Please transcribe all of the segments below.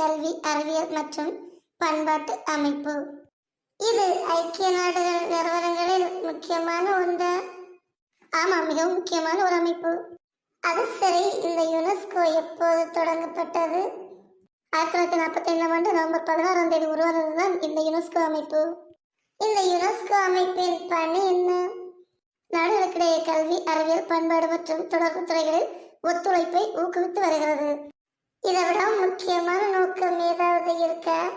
கல்வி அறிவியல் மற்றும் பண்பாட்டு அமைப்பு. இது ஐக்கிய நாடுகள் நிறுவனங்களில் முக்கியமான ஒன்று. ஆமாம் மிகவும் முக்கியமான ஒரு அமைப்பு. அது சரி இந்த யுனெஸ்கோ எப்போது தொடங்கப்பட்டது? ஆயிரத்தி தொள்ளாயிரத்தி நாற்பத்தி ஐந்தாம் ஆண்டு நவம்பர் பதினாறாம் தேதி உருவானதுதான் இந்த யுனெஸ்கோ அமைப்பு. இந்த யுனெஸ்கோ அமைப்பின் பணி என்ன? நாடுகளுக்கிடையே கல்வி அறிவியல் பண்பாடு மற்றும் தொடர்பு துறைகளில் ஒத்துழைப்பை ஊக்குவித்து வருகிறது. இதை விட முக்கியமான நோக்கம் ஏதாவது இருக்க?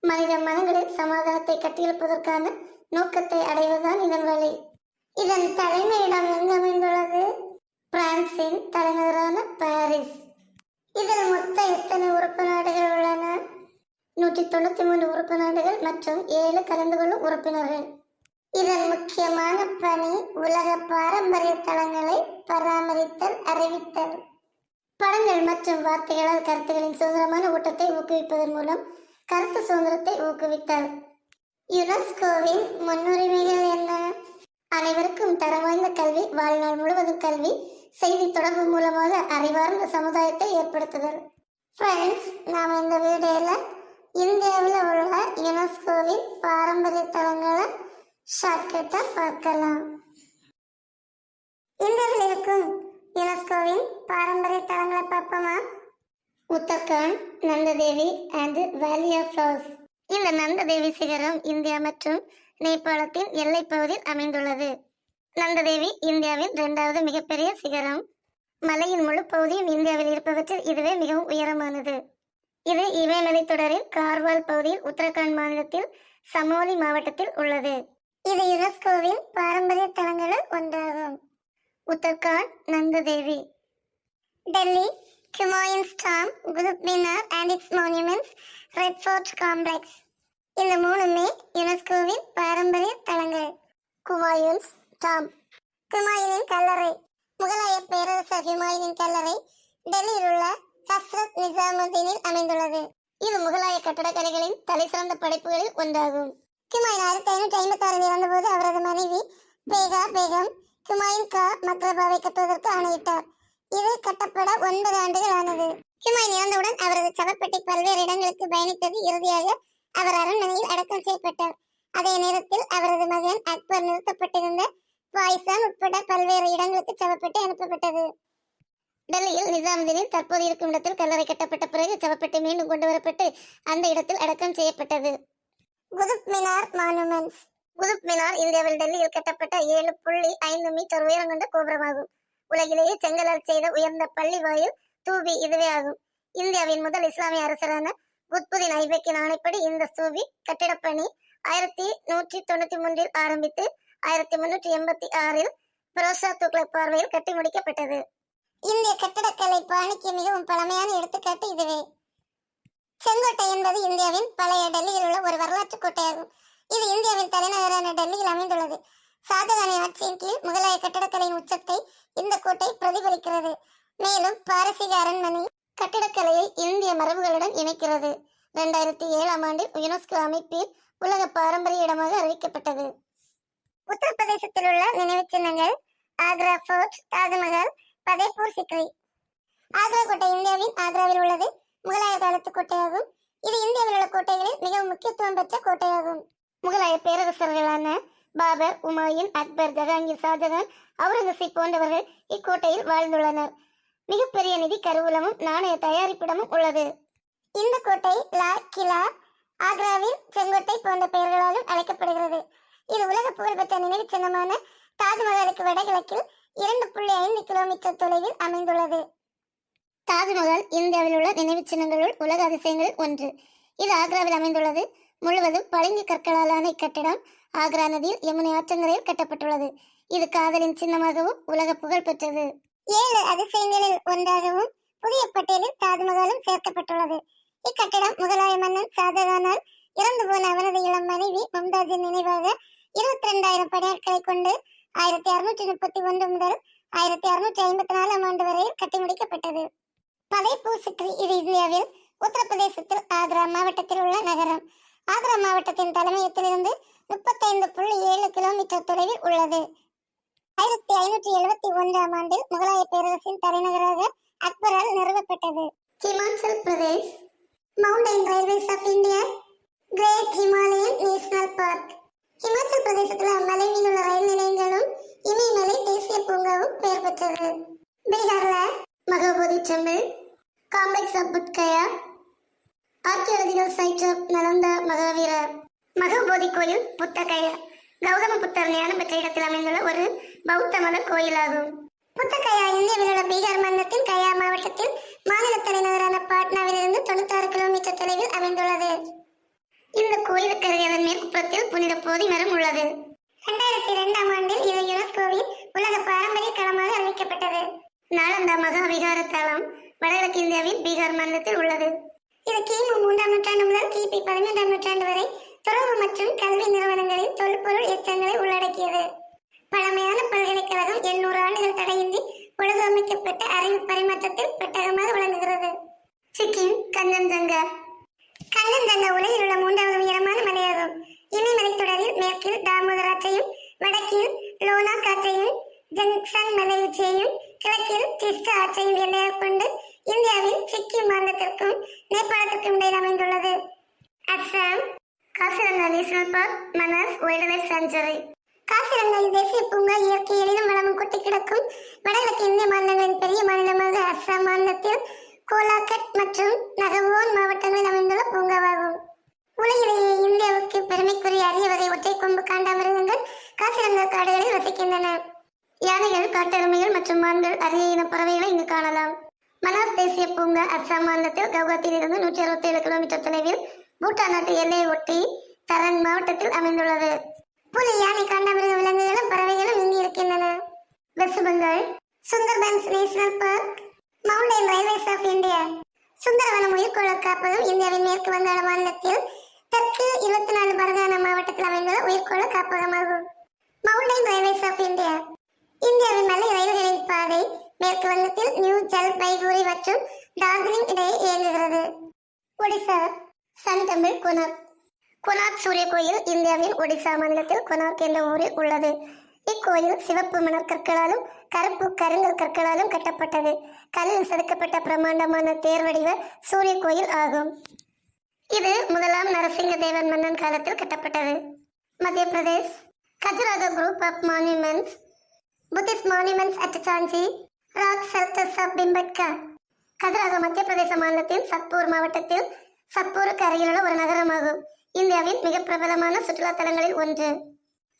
மனித மனங்களில் சமாதானத்தை கட்டியெழுப்பதற்கான நோக்கத்தை அடைவதுதான் இதன் வழி. இதன் தலைமையிடம் எங்கு அமைந்துள்ளது? பிரான்சின் தலைநகரான பாரிஸ். இதில் மொத்தம் எத்தனை உறுப்பு நாடுகள் உள்ளன? நூற்றி தொண்ணூத்தி மூன்று உறுப்பு நாடுகள் மற்றும் ஏழு கலந்து கொள்ளும் உறுப்பினர்கள். இதன் முக்கியமான பணி உலக பாரம்பரிய தளங்களை பராமரித்தல் அறிவித்தல். படங்கள் மற்றும் வார்த்தைகளால் கருத்துகளின் சுதந்திரமான ஊட்டத்தை ஊக்குவிப்பதன் மூலம் கருத்து சுதந்திரத்தை ஊக்குவித்தார் யுனெஸ்கோவின் முன்னுரிமைகள் என்ன? அனைவருக்கும் தரம் வாய்ந்த கல்வி வாழ்நாள் முழுவதும் கல்வி செய்தி தொடர்பு மூலமாக அறிவார்ந்த சமுதாயத்தை ஏற்படுத்துதல். ஃப்ரெண்ட்ஸ் நாம் இந்த வீடியோவில் இந்தியாவில் உள்ள யுனெஸ்கோவின் பாரம்பரிய தலங்களை ஷார்ட்கட்டாக பார்க்கலாம். இந்தியாவில் இருக்கும் யுனெஸ்கோவின் பாரம்பரிய தளங்களை பார்ப்போமா? Uttarakhand Nanda Devi and valley of flowers இந்த நந்ததேவி சிகரம் இந்தியா மற்றும் நேபாளத்தின் எல்லைப் பகுதியில் அமைந்துள்ளது. நந்ததேவி இந்தியாவின் இரண்டாவது மிகப்பெரிய சிகரம். மலையின் முழு பகுதியும் இந்தியாவில் இருப்பவற்றில் இதுவே மிகவும் உயரமானது. இது இமயமலை தொடரில் கார்வால் பகுதியில் உத்தரகாண்ட் மாநிலத்தில் சமோலி மாவட்டத்தில் உள்ளது. இது யுனெஸ்கோவின் பாரம்பரிய தலங்களில் ஒன்றாகும். Uttarakhand Nanda Devi. Delhi Humayun's tomb Qutub Minar and its monuments red fort complex இந்த மூணுமே யுனெஸ்கோவின் பாரம்பரிய தலங்கள். குமாயூன்ஸ் டாம் குமாயூனின் கல்லறை. முகலாய பேரரசர் ஹுமாயூனின் கல்லறை டெல்லியில் உள்ள ஹஸ்ரத் நிசாமுதீனில் அமைந்துள்ளது. இது முகலாய கட்டடக்கலைகளின் தலைசிறந்த படைப்புகளில் ஒன்றாகும். குமாயின் ஆயிரத்தி ஐநூற்றி ஐம்பத்தி ஆறில் இறந்தபோது அவரது மனைவி பேகா பேகம் ஹுமாயூன் கா மக்ரபாவை கட்டுவதற்கு ஆணையிட்டார். இது கட்டப்பட ஒன்பது ஆண்டுகள் ஆனது. ஹுமாயூன் இறந்தவுடன் அவரது சவப்பெட்டி பல்வேறு இடங்களுக்கு பயணித்தது இறுதியாக அவர் அரண்மனையில் அடக்கம் செய்யப்பட்டார். அதே நேரத்தில் அவரது மகன் அக்பர் நிறுத்தப்பட்டிருந்த பாய்சான் உட்பட பல்வேறு இடங்களுக்கு சவப்பெட்டி அனுப்பப்பட்டது. டெல்லியில் நிசாமுதீனின் தற்போது இருக்கும் இடத்தில் கல்லறை கட்டப்பட்ட பிறகு சவப்பெட்டி மீண்டும் கொண்டு வரப்பட்டு அந்த இடத்தில் அடக்கம் செய்யப்பட்டது. குதுப் மினார் மானுமெண்ட்ஸ் குதுப் மினார் இந்தியாவில் டெல்லியில் கட்டப்பட்ட ஏழு புள்ளி ஐந்து மீட்டர் உயரம் கொண்ட கோபுரமாகும். உலகிலேயே செங்கலால் செய்த உயர்ந்த பள்ளி வாயில் தூபி இதுவே ஆகும். இந்தியாவின் முதல் இஸ்லாமிய அரசரான குத்புதீன் ஐபக்கின் ஆணைப்படி இந்த ஸ்தூபி கட்டிடப்பணி ஆயிரத்தி நூற்றி தொண்ணூத்தி மூன்றில் ஆரம்பித்து ஆயிரத்தி முன்னூற்றி எண்பத்தி ஆறில் பிரோசா துக்ளக் பார்வையில் கட்டி முடிக்கப்பட்டது. இந்திய கட்டடக்கலை பாணிக்கு மிகவும் பழமையான எடுத்துக்காட்டு இதுவே. செங்கோட்டை என்பது இந்தியாவின் பழைய டெல்லியில் உள்ள ஒரு வரலாற்று கோட்டையாகும். இது இந்தியாவின் தலைநகரான டெல்லியில் அமைந்துள்ளது. ஷாஜகானின் ஆட்சியின் கீழ் முகலாய கட்டடக்கலையின் உச்சத்தை இந்த கோட்டை பிரதிபலிக்கிறது. மேலும் பாரசீக அரண்மனை கட்டிடக்கலையை இந்திய மரபுகளுடன் இணைக்கிறது. இரண்டாயிரத்தி ஏழாம் ஆண்டில் யுனெஸ்கோ அமைப்பில் உலக பாரம்பரிய இடமாக அறிவிக்கப்பட்டது. உத்தரப்பிரதேசத்தில் உள்ள நினைவு சின்னங்கள் ஆக்ரா ஃபோர்ட் தாஜ்மஹால் பதேபூர் சிக்ரி. ஆக்ரா கோட்டை இந்தியாவின் ஆக்ராவில் உள்ளது. முகலாய காலத்து கோட்டையாகும். இது இந்தியாவில் உள்ள கோட்டைகளில் மிகவும் முக்கியத்துவம் பெற்ற கோட்டையாகும். முகலாய பேரரசர்களான பாபர் உமாயின் அக்பர் ஜஹாங்கீர் ஷாஜகான் அவுரங்கசீப் போன்றவர்கள் இக்கோட்டையில் வாழ்ந்துள்ளனர். மிகப்பெரிய நிதி கருவூலமும் நாணய தயாரிப்பிடமும் உள்ளது. இந்த கோட்டை லா கிலா ஆக்ராவின் செங்கோட்டை போன்ற பெயர்களாலும் அழைக்கப்படுகிறது. இது உலக புகழ்பெற்ற நினைவுச் சின்னமான தாஜ்மஹாலுக்கு வடகிழக்கில் இரண்டு புள்ளி ஐந்து கிலோமீட்டர் தொலைவில் அமைந்துள்ளது. தாஜ்மஹால் இந்தியாவில் உள்ள நினைவுச் சின்னங்களுள் உலக அதிசயங்களில் ஒன்று. இது ஆக்ராவில் அமைந்துள்ளது. முழுவதும் பளிங்கு கற்களாலான இக்கட்டிடம் ஆக்ரா நதியில் யமுனை ஆற்றங்கரையில் கட்டப்பட்டுள்ளது. இது காதலின் சின்னமாகவும் உலக புகழ் பெற்றது. ஏழு அதிசயங்களில் ஒன்றாகவும் புதிய பட்டியலில் தாஜ்மஹாலும் சேர்க்கப்பட்டுள்ளது. இக்கட்டிடம் முகலாய மன்னன் ஷாஜகானால் இறந்து போன அவரது இளம் மனைவி மும்தாஜின் நினைவாக இருபத்தி ரெண்டாயிரம் படையாட்களை கொண்டு ஆயிரத்தி அறுநூற்றி முப்பத்தி ஒன்று முதல் ஆயிரத்தி அறுநூற்றி ஐம்பத்தி நாலாம் ஆண்டு வரையில் கட்டி முடிக்கப்பட்டது. பதைப்பூ சிற்றி இது இந்தியாவில் உத்தரப்பிரதேசத்தில் ஆக்ரா மாவட்டத்தில் உள்ள நகரம். ஆக்ரா மாவட்டத்தின் தலைமையகத்திலிருந்து முப்பத்தைந்து புள்ளி ஏழு கிலோமீட்டர் தொலைவில் உள்ளது. ஆயிரத்தி ஐநூற்றி எழுபத்தி ஒன்றாம் ஆண்டில் முகலாய பேரரசின் தலைநகராக அக்பரால் நிறுவப்பட்டது. Himachal Pradesh mountain railways of India great Himalayan national park Himachal பிரதேசத்தில் மலை மீன் உள்ள ரயில் நிலையங்களும் இமயமலை தேசிய பூங்காவும் பெயர் பெற்றது. பீகார்ல Mahabodhi temple complex of Bodh Gaya archaeological site of Mahavira Mahabodhi கோயில் புத்தகைய கௌதம புத்தர் ஞானம் பெற்ற இடத்தில் அமைந்துள்ள ஒரு பௌத்த மத கோயிலாகும். புத்தகையா இந்தியாவில் உள்ள பீகார் மாநிலத்தின் கயா மாவட்டத்தில் மாநில தலைநகரான பாட்னாவிலிருந்து தொண்ணூத்தாறு கிலோமீட்டர் தொலைவில் அமைந்துள்ளது. இந்த கோயிலுக்கு அருகே அதன் மேற்குப்புறத்தில் புனித போதி மரம் உள்ளது. இரண்டாயிரத்தி இரண்டாம் ஆண்டில் இது யுனெஸ்கோவின் உலக பாரம்பரிய களமாக அறிவிக்கப்பட்டது. நாலந்தா மகா விகார தலம் வடகிழக்கு இந்தியாவின் பீகார் மாநிலத்தில் உள்ளது. இது கிமு மூன்றாம் நூற்றாண்டு முதல் கிபி பதினொன்றாம் நூற்றாண்டு வரை துறவு மற்றும் கல்வி நிறுவனங்களின் தொல்பொருள் எச்சங்களை உள்ளடக்கியது. பழமையான பல்கலைக்கழகம் எண்ணூறு ஆண்டுகள் தடையின்றி ஒழுங்கமைக்கப்பட்ட அறிவு பரிமாற்றத்தில் பெட்டகமாக விளங்குகிறது. சிக்கிம் கஞ்சன்ஜங்கா கஞ்சன்ஜங்கா உலகில் உள்ள மூன்றாவது உயரமான மலையாகும். இமயமலை தொடரில் மேற்கில் தாமோதர் ஆற்றையும் வடக்கில் லோனா காற்றையும் ஜங்ஷன் மலை உச்சியையும் கிழக்கில் டிஸ்டா ஆற்றையும் எல்லையாக கொண்டு இந்தியாவின் சிக்கிம் மாநிலத்திற்கும் நேபாளத்திற்கும் இடையில் அமைந்துள்ளது. Assam Kaziranga national park Manas wildlife Kaziranga தேசிய பூங்கா இயற்கை எளிதும் வளமும் கொட்டி கிடக்கும் வடகிழக்கு இந்திய மாநிலங்களின் பெரிய மாநிலமாக அஸ்ஸாம் மாநிலத்தில் கோலாகட் மற்றும் நகவோன் மாவட்டங்களில் அமைந்துள்ள பூங்காவாகும். உலகிலேயே இந்தியாவுக்கு பெருமைக்குரிய அரிய வகை ஒற்றை கொம்பு காண்டாமிருகங்கள் காசிரங்கா காடுகளில் வசிக்கின்றன. யானைகள் காட்டெருமைகள் மற்றும் மான்கள் அரிய இன பறவைகளை இங்கு காணலாம். மனாஸ் தேசிய பூங்கா அஸ்ஸாம் மாநிலத்தில் கவுகாத்தியில் இருந்து நூற்றி அறுபத்தி ஏழு கிலோமீட்டர் தொலைவில் பூட்டான் நாட்டு எல்லையை ஒட்டி தரன் மாவட்டத்தில் அமைந்துள்ளது. புலி யானை காண்டாமிருக விலங்குகளும் பறவைகளும் இங்கு இருக்கின்றன. West Bengal Sundarbans national park mountain railways of India Sundaravanam உயிர்கோள காப்பகம் இந்தியாவின் மேற்கு வங்காள மாநிலத்தில் தெற்கு இருபத்தி நாலு பரகானா மாவட்டத்தில் அமைந்துள்ள உயிர்கோள காப்பகமாகும். மவுண்டைன் ரயில்வேஸ் ஆஃப் இந்தியா இந்தியாவின் மலை ரயில்களின் பாதை மேற்கு வங்கத்தில் நியூ ஜல்பைகுரி மற்றும் டார்ஜிலிங் இடையே இயங்குகிறது. ஒடிசா சன் டெம்பிள் குனாக் குனாக் சூரிய கோயில் இந்தியாவின் ஒடிசா மாநிலத்தில் குனாக் என்ற ஊரில் உள்ளது. இக்கோயில் சிவப்பு மணற் கற்களாலும் கருப்பு கருங்கல் கற்களாலும் கட்டப்பட்டது. கல்லில் செதுக்கப்பட்ட பிரம்மாண்டமான தேர் வடிவ சூரிய கோயில் ஆகும். இது முதலாம் நரசிங்க தேவன் மன்னன் காலத்தில் கட்டப்பட்டது. Madhya Pradesh. Khajuraho group of monuments Buddhist monuments at Sanchi. Rock shelters of Bhimbetka மத்திய பிரதேச மாநிலத்தின் சத்பூர் மாவட்டத்தில் சத்பூருக்கு அருகிலுள்ள ஒரு நகரமாகும். இந்தியாவின் மிக பிரபலமான சுற்றுலா தலங்களில் ஒன்று.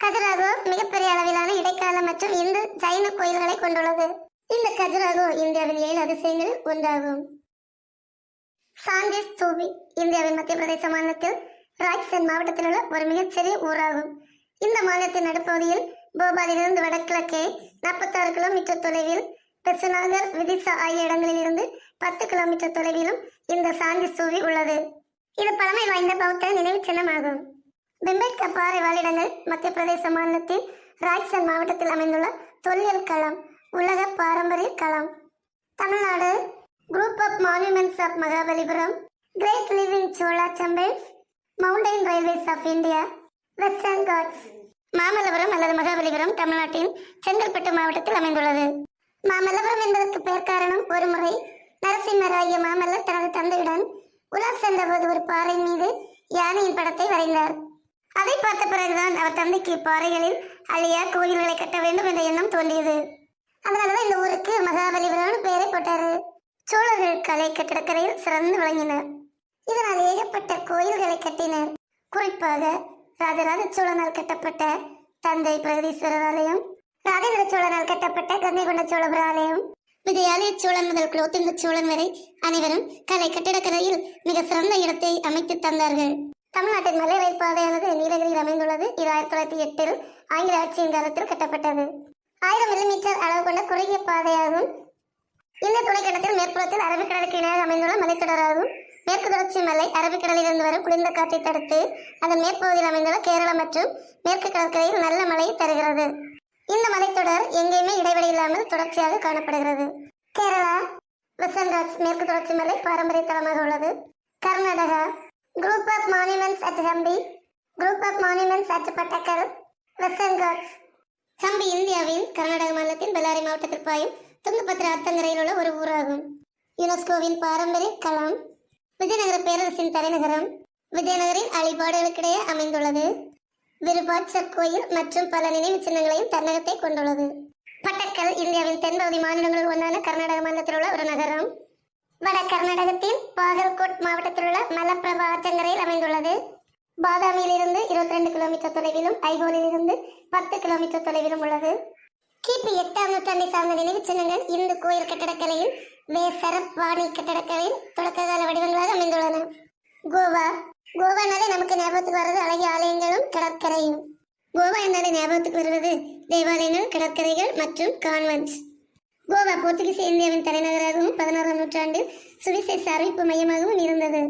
கஜராகோ மிகப்பெரிய அளவிலான இடைக்கால மற்றும் இந்து ஜைன கோயில்களை கொண்டுள்ளது. இந்த கஜராகோ இந்தியாவின் ஏழு அதிசயங்களில் ஒன்றாகும். சாந்தி ஸ்தூபி இந்தியாவின் மத்திய பிரதேச மாநிலத்தில் ராஜ்சன் மாவட்டத்தில் உள்ள ஒரு மிகச்சிறிய ஊராகும். இந்த மாநிலத்தின் நடுப்பகுதியில் போபாலிலிருந்து வடகிழக்கே நாற்பத்தாறு கிலோமீட்டர் தொலைவில் பெசுநாகர் விதிசா ஆகிய இடங்களில் இருந்து பத்து கிலோமீட்டர் தொலைவிலும் இந்த சாந்தி ஸ்தூபி உள்ளது. இது பழமை வாய்ந்த பௌத்த நினைவுச் சின்னமாகும். பிம்பேட்கா பாறை வாழிடங்கள் மத்திய பிரதேச மாநிலத்தின் ராஜ்சன் மாவட்டத்தில் அமைந்துள்ள தொல்லியல் களம் உலக பாரம்பரிய களம். Tamil Nadu group of monuments of Mahabalipuram great living Chola temples mountain railways of India western Ghats Mamallapuram அல்லது மகாபலிபுரம் தமிழ்நாட்டின் செங்கல்பட்டு மாவட்டத்தில் அமைந்துள்ளது. மாமல்லபுரம் என்பதற்கு பெயர் காரணம் ஒரு முறை நரசிம்மராய மாமல்லர் தனது தந்தையுடன் உலா சென்றபோது ஒரு பாறை மீது யானையின் படத்தை வரைந்தார். அதை பார்த்த பிறகுதான் அவர் தந்தைக்கு பாறைகளில் அழியா கோயில்களை கட்ட வேண்டும் என்ற எண்ணம் தோன்றியது. அதனாலதான் இந்த ஊருக்கு மகாபலிபுரம்னு பெயரை போட்டாரு. சோழர்கள் கலை கட்டிடக்கலையில் சிறந்து விளங்கினர். இதனால் ஏகப்பட்ட கோயில்களை கட்டினர். குறிப்பாக ராஜராஜ சோழனால் கட்டப்பட்ட தந்தை பிரகதீஸ்வரர் ஆலயம் ராஜேந்திர சோழனால் கட்டப்பட்ட கங்கை கொண்ட சோழபுர ஆலயம் விஜயாலய சோழன் முதல் குலோத்துங்க சோழன் வரை அனைவரும் கலை கட்டிடக்கலையில் மிக சிறந்த இடத்தை அமைத்து தந்தார்கள். தமிழ்நாட்டின் மலை ரயில் பாதையானது நீலகிரியில் அமைந்துள்ளது. இது ஆயிரத்தி தொள்ளாயிரத்தி எட்டில் ஆங்கில ஆட்சியின் காலத்தில் கட்டப்பட்டது. ஆயிரம் மில்லிமீட்டர் அளவு கொண்ட குறுகிய பாதையாகும். இந்த துணைக்கண்டத்தில் மேற்புறத்தில் அரபிக்கடலுக்கு இணையாக அமைந்துள்ள மலைத்தொடராகும் மேற்கு தொடர்ச்சி மலை அரபிக்கடலிலிருந்து வரும் குளிர்ந்த காற்றை தடுத்து அதன் மேற்பகுதியில் அமைந்துள்ள கேரளா மற்றும் மேற்கு கடற்கரையில் நல்ல மழையை தருகிறது. இந்த மலைத்தொடர் எங்கேயுமே இடைவெளி இல்லாமல் தொடர்ச்சியாக காணப்படுகிறது. கேரளா வெஸ்டர்ன் மேற்கு தொடர்ச்சி மலை பாரம்பரிய தளமாக உள்ளது. Karnataka group of monuments at Hampi group of monuments at Pattadakal western Ghats Hampi இந்தியாவின் கர்நாடக மாநிலத்தின் பெல்லாரி மாவட்டத்தில் பாயும் துங்கபத்ரா அத்தங்கரையில் உள்ள ஒரு ஊராகும். யுனெஸ்கோவின் பாரம்பரிய களம் விஜயநகர பேரரசின் தலைநகரம் விஜயநகரின் அழிபாடுகளுக்கிடையே அமைந்துள்ளது. விருபாட்சர் கோயில் மற்றும் பல நினைவு சின்னங்களையும் தன்னகத்தை கொண்டுள்ளது. பட்டக்கல் இந்தியாவின் தென்பகுதி மாநிலங்களில் ஒன்றான கர்நாடக மாநிலத்தில் உள்ள ஒரு நகரம். வட கர்நாடகத்தின் பாகல்கோட் மாவட்டத்தில் உள்ள மலப்பிரபா ஆற்றங்கரையில் அமைந்துள்ளது. பாதாமியிலிருந்து இருபத்தி ரெண்டு கிலோமீட்டர் தொலைவிலும் ஐகோலில் பத்து கிலோமீட்டர் தொலைவிலும் உள்ளது. கிபி எட்டாம் நூற்றாண்டை சார்ந்த நினைவு சின்னங்கள் இந்து கோயில் கட்டடக்கலையில் வேசரப் வாணி கட்டடக்கலையில் தொடக்ககால வடிவங்களாக அமைந்துள்ளன. கோவா கோவானாலே நமக்கு ஞாபகத்துக்கு வர்றது அழகிய ஆலயங்களும் கடற்கரையும். கோவா என்றாலே ஞாபகத்துக்கு வருவது தேவாலயங்கள் கடற்கரைகள் மற்றும் கான்வென்ட்ஸ். கோவா போர்த்துகீஸ் இந்தியாவின் தலைநகராகவும் பதினாறாம் நூற்றாண்டில் சுவிசேஷ அறிவிப்பு மையமாகவும் இருந்தது.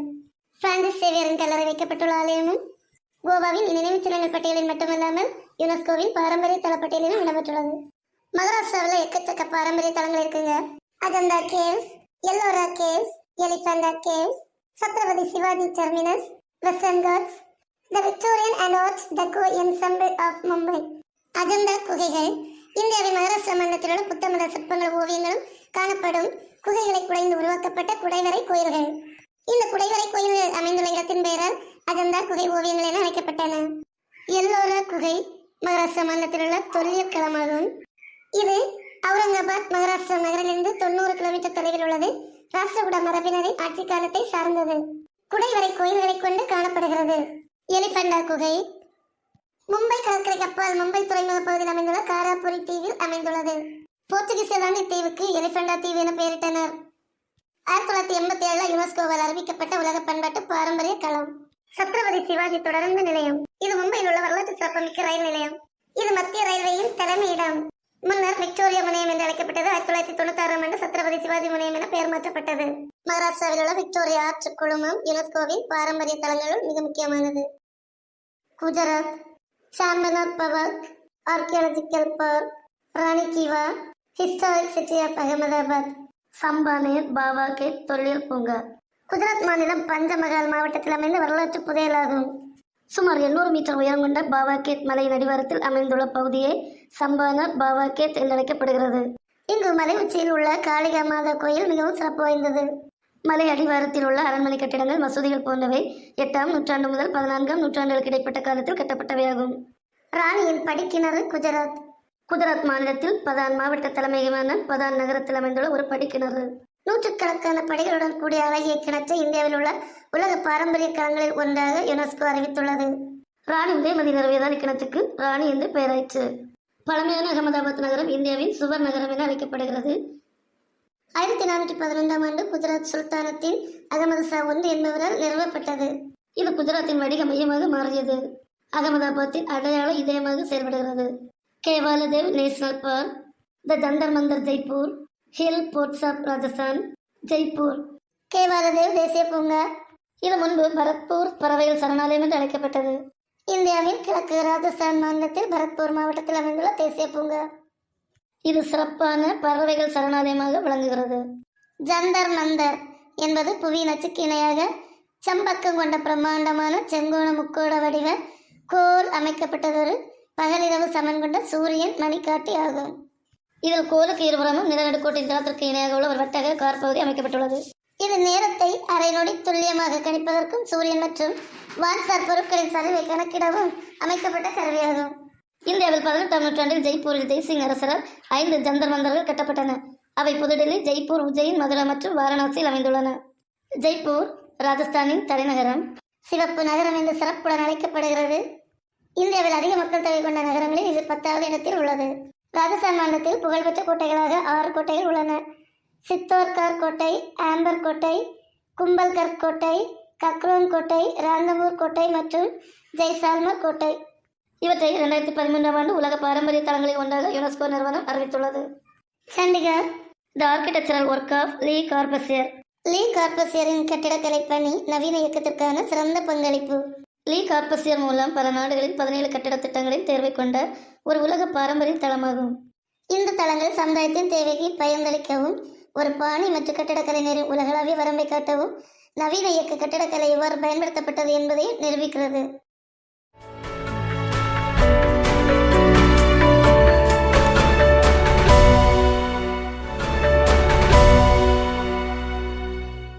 பிரான்சிஸ் சேவியரின் கல்லறை வைக்கப்பட்டுள்ள ஆலயமும் கோவாவின் நினைவு சின்னங்கள் பட்டியலில் மட்டுமல்லாமல் யுனெஸ்கோவின் பாரம்பரிய தள பட்டியலிலும் இடம்பெற்றுள்ளது. மகாராஷ்டிராவில் எக்கச்சக்க பாரம்பரிய தலங்கள் இருக்குங்க. Ajanta caves Ellora caves Elephanta caves Chhatrapati Shivaji terminus western ghats the Victorian and arts deco ensemble of Mumbai Ajanta குகைகள் இந்தியாவின் மகாராஷ்டிரா மாநிலத்தில் உள்ள புத்தமத சிற்பங்கள் ஓவியங்களும் காணப்படும் குகைகளை குடைந்து உருவாக்கப்பட்ட குடைவரை கோயில்கள். இந்த குடைவரை கோயில்கள் அமைந்துள்ள இடத்தின் பெயரால் அஜந்தா குகை ஓவியங்கள் என அழைக்கப்பட்டன. எல்லோரா குகை மகாராஷ்டிரா மாநிலத்தில் உள்ள தொல்லியல் களமாகும் இது அவுரங்காபாத் மகாராஷ்டிரா நகரிலிருந்து தொண்ணூறு கிலோமீட்டர் தொலைவில் உள்ளது. ராஷ்டிரகுட மரபினரின் ஆட்சி காலத்தை சார்ந்தது. குடைவரை கோயில்களை கொண்டு காணப்படுகிறது. எலிபண்டா குகை. மும்பை கடற்கரை அப்பால் மும்பை துறைமுக பகுதியில் அமைந்துள்ள காராபுரி தீவில் அமைந்துள்ளது. போர்த்துகீசியர்தான் இத்தீவுக்கு எலிபண்டா தீவு என பெயரிட்டனர். ஆயிரத்தி தொள்ளாயிரத்தி எண்பத்தி ஏழுல யுனெஸ்கோவால் அறிவிக்கப்பட்ட உலக பண்பாட்டு பாரம்பரிய களம். சத்ரபதி சிவாஜி தொடருந்து நிலையம். இது மும்பையில் உள்ள வரலாற்று சிறப்புமிக்க ரயில் நிலையம். இது மத்திய ரயில்வேயின் தலைமையிடம். முன்னர் விக்டோரியா முனையம் என்று அழைக்கப்பட்டது ஆயிரத்தி தொள்ளாயிரத்தி தொண்ணூத்தி ஆறாம் ஆண்டு சத்ரபதி சிவாஜி முனையம் என பெயர் மாற்றப்பட்டது. மகாராஷ்டிராவில் உள்ள விக்டோரியா ஆற்று குழுமம் யுனெஸ்கோவின் பாரம்பரிய தலங்களுள் மிக முக்கியமானது. Gujarat Champaner பவக் archaeological park Rani Kiva historic city of Ahmedabad Champaner Baba கே தொல்லியல் பூங்கா. குஜராத் மாநிலம் பஞ்சமகால் மாவட்டத்தில் அமைந்த வரலாற்று புதையலாகும். சுமார் 800 மீட்டர் உயரம் கொண்ட பாபா கேட் மலையின் அடிவாரத்தில் அமைந்துள்ள பகுதியை சம்பானர் பாபா என்றழைக்கப்படுகிறது இங்கு மலை உச்சியில் உள்ள காளிகா மாதா கோயில் மிகவும் சிறப்பு வாய்ந்தது. மலை அடிவாரத்தில் உள்ள அரண்மனை கட்டிடங்கள் மசூதிகள் போன்றவை எட்டாம் நூற்றாண்டு முதல் பதினான்காம் நூற்றாண்டுகளுக்கு இடைப்பட்ட காலத்தில் கட்டப்பட்டவையாகும். ராணியின் படிக்கிணறு குஜராத். குஜராத் மாநிலத்தில் பதான் மாவட்ட தலைமையகமான பதான் நகரத்தில் அமைந்துள்ள ஒரு படிக்கிணறு. நூற்றுக்கணக்கான படிகளுடன் கூடிய அழகிய கிணற்றை இந்தியாவில் உள்ள உலக பாரம்பரிய களங்களில் ஒன்றாக யுனெஸ்கோ அறிவித்துள்ளது. ராணி உதயமதி நிறுவியதால் இக்கிணத்துக்கு ராணி என்று பெயராயிற்று. பழமையான அகமதாபாத் நகரம் இந்தியாவின் சுவர் நகரம் என அழைக்கப்படுகிறது. ஆயிரத்தி நானூற்றி பதினொன்றாம் ஆண்டு குஜராத் சுல்தானத்தின் அகமது ஷா ஒன்று என்பவரால் நிறுவப்பட்டது. இது குஜராத்தின் வணிக மையமாக மாறியது. அகமதாபாத்தின் அடையாள இதயமாக செயல்படுகிறது. Keoladeo national park the Jantar Mantar Jaipur hill forts of Rajasthan Jaipur. Keoladeo தேசிய பூங்கா. இது முன்பு பரத்பூர் பறவைகள் சரணாலயம் என்று அழைக்கப்பட்டது. இந்தியாவின் கிழக்கு ராஜஸ்தான் மாநிலத்தில் பரத்பூர் மாவட்டத்தில் அமைந்துள்ள தேசிய பூங்கா. இது சிறப்பான பறவைகள் சரணாலயமாக விளங்குகிறது. ஜந்தர் மந்தர் என்பது புவி நச்சுக்கு இணையாக சம்பக்கம் கொண்ட பிரம்மாண்டமான செங்கோண முக்கோண வடிவ கோல் அமைக்கப்பட்டதொரு பகலிரவு சமன் கொண்ட சூரியன் மணிக்காட்டி ஆகும். இதில் கோலுக்கு இருபுறமும் நிலநடுக்கோட்டின் தளத்திற்கு இணையாக உள்ள ஒரு வட்டக கார் பகுதி அமைக்கப்பட்டுள்ளது. இது நேரத்தை அரை நொடி துல்லியமாக கணிப்பதற்கும் சூரியன் மற்றும் வான்சார் பொருட்களின் சரிவை கணக்கிடவும் அமைக்கப்பட்ட கருவியாகும். இந்தியாவில் பதினெட்டாம் நூற்றாண்டில் ஜெய்ப்பூரில் ஜெய்சிங் அரசரால் ஐந்து ஜந்தர் மந்தர்கள் கட்டப்பட்டன. அவை புதுடெல்லி ஜெய்ப்பூர் உஜ்ஜயின் மதுரா மற்றும் வாரணாசியில் அமைந்துள்ளன. ஜெய்ப்பூர் ராஜஸ்தானின் தலைநகரம். சிவப்பு நகரம் என்று சிறப்புடன் அழைக்கப்படுகிறது. இந்தியாவில் அதிக மக்கள் தொகை கொண்ட நகரங்களில் இது பத்தாவது இடத்தில் உள்ளது. ராஜஸ்தான் மாநிலத்தில் புகழ்பெற்ற கோட்டைகளாக ஆறு கோட்டைகள் உள்ளன. சித்தோர்கார் கோட்டை ஆம்பர் கோட்டை கும்பல்கர் கோட்டை கக்ரோன் கோட்டை ராந்தம்பூர் கோட்டை மற்றும் ஜெய்சால்மர் கோட்டை. இவற்றை இரண்டாயிரத்தி பதிமூன்றாம் ஆண்டு உலக பாரம்பரிய தலங்களில் ஒன்றாக யுனெஸ்கோ நிறுவனம் அறிவித்துள்ளது. Chandigarh. The architectural work of Le Corbusier Le கார்பசியரின் கட்டிடக்கலை பணி நவீன இயக்கத்திற்கான சிறந்த பங்களிப்பு. லீ கார்பசியர் மூலம் பல நாடுகளில் பதினேழு கட்டிட திட்டங்களின் தேர்வை கொண்ட ஒரு உலக பாரம்பரிய தளமாகும். இந்த தளங்கள் சமுதாயத்தின் தேவைக்கு பயந்தளிக்கவும் ஒரு பாணி மற்றும் கட்டிடக்கலைஞரின் உலகளாவிய வரம்பை காட்டவும் நவீன இயக்க கட்டிடக்கலை எவ்வாறு பயன்படுத்தப்பட்டது என்பதை நிரூபிக்கிறது.